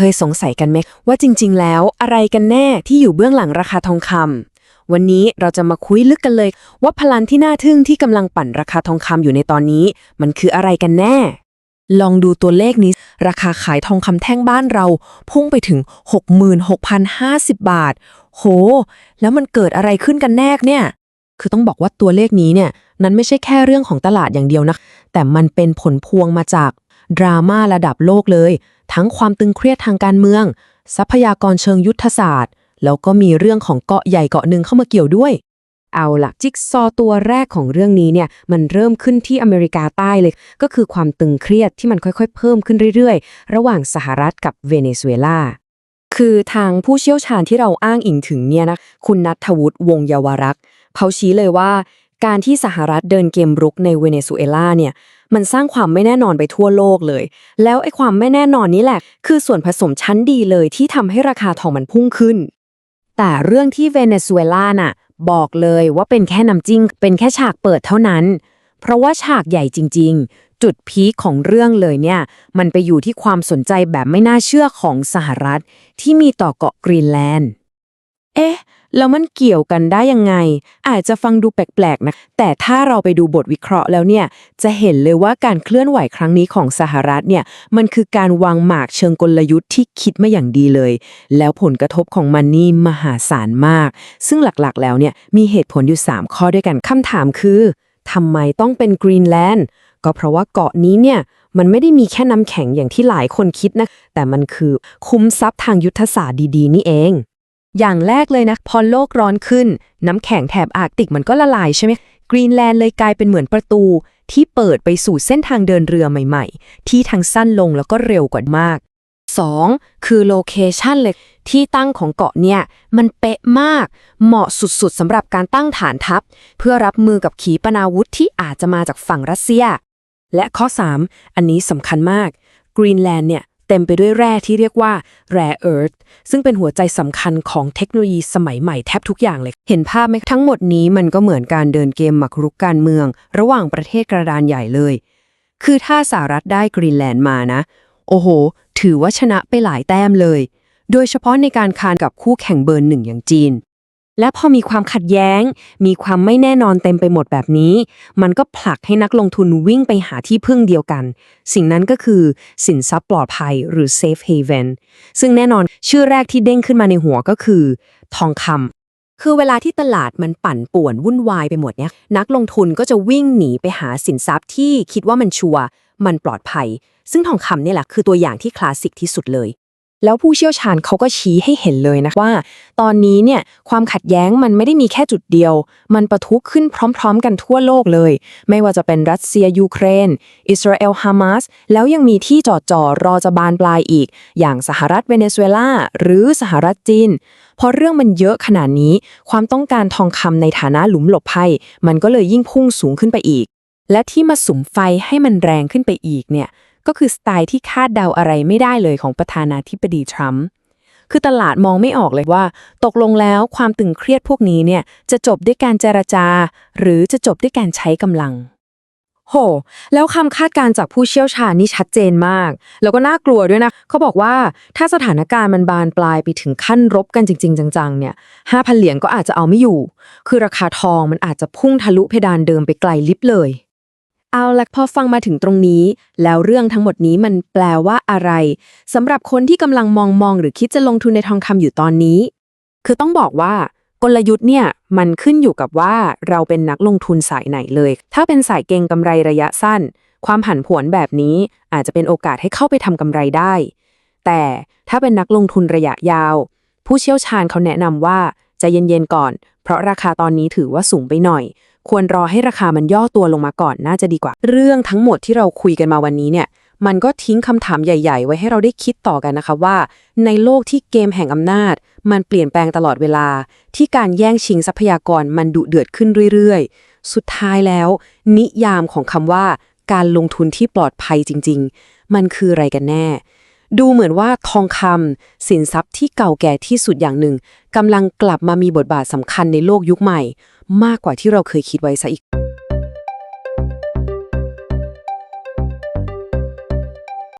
เคยสงสัยกันไหมว่าจริง ๆ แล้วอะไรกันแน่ที่อยู่เบื้องหลังราคาทองคำวันนี้เราจะมาคุยลึกกันเลย ว่าพลังที่น่าทึ่งที่กำลังปั่นราคาทองคำอยู่ในตอนนี้ มันคืออะไรกันแน่ ลองดูตัวเลขนี้ ราคาขายทองคำแท่งบ้านเรา พุ่งไปถึง 66,050 บาท โห แล้วมันเกิดอะไรขึ้นกันแน่เนี่ย คือต้องบอกว่าตัวเลขนี้เนี่ย นั้นไม่ใช่แค่เรื่องของตลาดอย่างเดียวนะ แต่มันเป็นผลพวงมาจากดราม่าระดับโลกเลย ทั้งความตึงเครียดทางการเมือง ทรัพยากรเชิงยุทธศาสตร์ แล้วก็มีเรื่องของเกาะใหญ่เกาะหนึ่งเข้ามาเกี่ยวด้วย เอาล่ะจิ๊กซอตัวแรกของเรื่องนี้เนี่ยมันเริ่มขึ้นที่อเมริกาใต้เลย ก็คือความตึงเครียดที่มันค่อยๆ เพิ่มขึ้นเรื่อยๆ ระหว่างสหรัฐกับเวเนซุเอลาคือทางผู้เชี่ยวชาญที่เราอ้างอิงถึงเนี่ยนะคุณนัทวุฒิวงยาวรักษ์เขาชี้เลยว่า การที่สหรัฐเดินเกมรุกในเวเนซุเอลาเนี่ย มันสร้างความไม่แน่นอนไปทั่วโลกเลย แล้วไอ้ความไม่แน่นอนนี้แหละ คือส่วนผสมชั้นดีเลยที่ทำให้ราคาทองมันพุ่งขึ้น แต่เรื่องที่เวเนซุเอลาน่ะ บอกเลยว่าเป็นแค่น้ำจิ้งเป็นแค่ฉากเปิดเท่านั้น เพราะว่าฉากใหญ่จริง ๆ จุดพีคของเรื่องเลยเนี่ย มันไปอยู่ที่ความสนใจแบบไม่น่าเชื่อของสหรัฐ ที่มีต่อเกาะกรีนแลนด์ เอ๊ะ แล้วมันเกี่ยวกันได้ยังไง อาจจะฟังดูแปลกๆนะ แต่ถ้าเราไปดูบทวิเคราะห์แล้วเนี่ย จะเห็นเลยว่าการเคลื่อนไหวครั้งนี้ของสหรัฐเนี่ย มันคือการวางหมากเชิงกลยุทธ์ที่คิดมาอย่างดีเลย แล้วผลกระทบของมันนี่มหาศาลมาก ซึ่งหลักๆ แล้วเนี่ย มีเหตุผลอยู่ 3 ข้อด้วยกันคำถามคือทำไมต้องเป็นกรีนแลนด์ ก็เพราะว่าเกาะนี้เนี่ยมันไม่ได้มีแค่น้ำแข็งอย่างที่หลายคนคิดนะ แต่มันคือคุ้มทรัพย์ทางยุทธศาสตร์ดีๆ นี่เอง อย่างแรกเลยนะพอโลกร้อนขึ้น น้ำแข็งแถบอาร์กติกมันก็ละลายใช่ไหมกรีนแลนด์เลยกลายเป็นเหมือนประตู ที่เปิดไปสู่เส้นทางเดินเรือใหม่ ๆ ที่ทางสั้นลงแล้วก็เร็วกว่ามาก 2. คือโลเคชันเลยที่ตั้งของเกาะเนี่ย มันเป๊ะมาก เหมาะสุดๆสำหรับการตั้งฐานทัพ เพื่อรับมือกับขีปนาวุธที่อาจจะมาจากฝั่งรัสเซีย และข้อ 3 อันนี้สำคัญมากกรีนแลนด์เนี่ย เต็มไปด้วยแร่ที่เรียกว่า rare earth ซึ่งเป็นหัวใจสำคัญของเทคโนโลยีสมัยใหม่แทบทุกอย่างเลย เห็นภาพไหมทั้งหมดนี้มันก็เหมือนการเดินเกมหมักรุกการเมือง ระหว่างประเทศกระดานใหญ่เลย คือถ้าสหรัฐได้กรีนแลนด์มานะ โอ้โห ถือว่าชนะไปหลายแต้มเลย โดยเฉพาะในการคานกับคู่แข่งเบอร์หนึ่งอย่างจีน และพอมีความขัดแย้ง มีความไม่แน่นอนเต็มไปหมดแบบนี้ มันก็ผลักให้นักลงทุนวิ่งไปหาที่พึ่งเดียวกัน สิ่งนั้นก็คือสินทรัพย์ปลอดภัยหรือ safe haven ซึ่งแน่นอนชื่อแรกที่เด้งขึ้นมาในหัวก็คือ ทองคำคือเวลาที่ตลาดมันปั่นป่วนวุ่นวายไปหมดเนี่ยนักลงทุนก็จะวิ่งหนีไปหาสินทรัพย์ที่คิดว่ามันชัวร์มันปลอดภัย ซึ่งทองคำเนี่ยแหละคือตัวอย่างที่คลาสสิกที่สุดเลย แล้วผู้เชี่ยวชาญเขาก็ชี้ให้เห็นเลยนะว่า ตอนนี้เนี่ยความขัดแย้งมันไม่ได้มีแค่จุดเดียว มันประทุขึ้นพร้อม ๆ กันทั่วโลกเลย ไม่ว่าจะเป็นรัสเซียยูเครน อิสราเอลฮามาสแล้วยังมีที่จอดจ่อรอจะบานปลายอีก อย่างสหรัฐเวเนซุเอลาหรือสหรัฐจีนพอเรื่องมันเยอะขนาดนี้ ความต้องการทองคำในฐานะหลุมหลบภัย มันก็เลยยิ่งพุ่งสูงขึ้นไปอีก และที่มาสุมไฟให้มันแรงขึ้นไปอีกเนี่ย ก็คือสไตล์ที่คาดเดาอะไรไม่ได้เลยของประธานาธิบดีทรัมป์คือตลาดมองไม่ออกเลยว่า ตกลงแล้วความตึงเครียดพวกนี้เนี่ยจะจบด้วยการเจรจา หรือจะจบด้วยการใช้กำลัง โห แล้วคำคาดการจากผู้เชี่ยวชาญนี่ชัดเจนมาก แล้วก็น่ากลัวด้วยนะ เขาบอกว่าถ้าสถานการณ์มันบานปลายไปถึงขั้นรบกันจริง ๆ จังๆ เนี่ย5,000เหรียญก็อาจจะเอาไม่อยู่ คือราคาทองมันอาจจะพุ่งทะลุเพดานเดิมไปไกลลิบเลย เอาละพอฟังมาถึงตรงนี้ แล้วเรื่องทั้งหมดนี้มันแปลว่าอะไรสำหรับคนที่กำลังมองมองหรือคิดจะลงทุนในทองคำอยู่ตอนนี้ คือต้องบอกว่ากลยุทธ์เนี่ยมันขึ้นอยู่กับว่าเราเป็นนักลงทุนสายไหนเลย ถ้าเป็นสายเก็งกำไรระยะสั้น ความผันผวนแบบนี้อาจจะเป็นโอกาสให้เข้าไปทำกำไรได้ แต่ถ้าเป็นนักลงทุนระยะยาว ผู้เชี่ยวชาญเขาแนะนำว่าใจะเย็นๆก่อน เพราะราคาตอนนี้ถือว่าสูงไปหน่อย ควรรอให้ราคามันย่อตัวลงมาก่อนน่าจะดีกว่า เรื่องทั้งหมดที่เราคุยกันมาวันนี้เนี่ย มันก็ทิ้งคำถามใหญ่ ๆ ไว้ให้เราได้คิดต่อกันนะคะว่า ในโลกที่เกมแห่งอำนาจ มันเปลี่ยนแปลงตลอดเวลา ที่การแย่งชิงทรัพยากรมันดุเดือดขึ้นเรื่อยๆ สุดท้ายแล้ว นิยามของคำว่า การลงทุนที่ปลอดภัยจริง ๆ มันคืออะไรกันแน่ ดูเหมือนว่าทองคำสินทรัพย์ที่เก่าแก่ที่สุดอย่างหนึ่งกำลังกลับมามีบทบาทสำคัญในโลกยุคใหม่ มากกว่าที่เราเคยคิดไว้ซะอีก